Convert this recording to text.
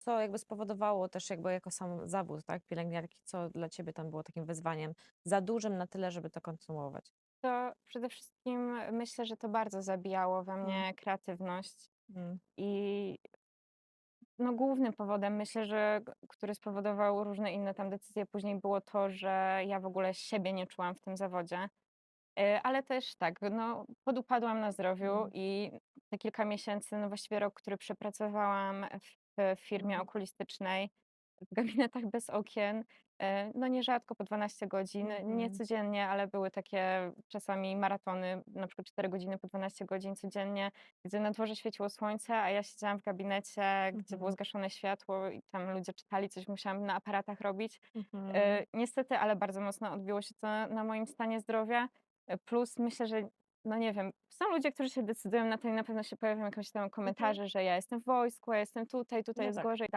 co jakby spowodowało też jakby jako sam zawód, tak, pielęgniarki, co dla ciebie tam było takim wyzwaniem za dużym na tyle, żeby to kontynuować? To przede wszystkim myślę, że to bardzo zabijało we Mm. mnie kreatywność Mm. i no głównym powodem myślę, że g który spowodował różne inne tam decyzje później było to, że ja w ogóle siebie nie czułam w tym zawodzie. Yy, ale też tak, no podupadłam na zdrowiu Mhm. i te kilka miesięcy, no właściwie rok, który przepracowałam w firmie okulistycznej, w gabinetach bez okien, yy, no nierzadko po 12 godzin, nie Mhm. codziennie, ale były takie czasami maratony, na przykład 4 godziny po 12 godzin codziennie, gdzie na dworze świeciło słońce, a ja siedziałam w gabinecie, gdzie było Mhm. zgaszone światło i tam ludzie czytali, coś musiałam na aparatach robić. Mhm. Yy, niestety, ale bardzo mocno odbiło się to na moim stanie zdrowia, yy, plus myślę, że no nie wiem, są ludzie, którzy się decydują na to i na pewno się pojawią jakieś tam Mhm. komentarze, że ja jestem w wojsku, ja jestem tutaj, tutaj No jest tak. gorzej.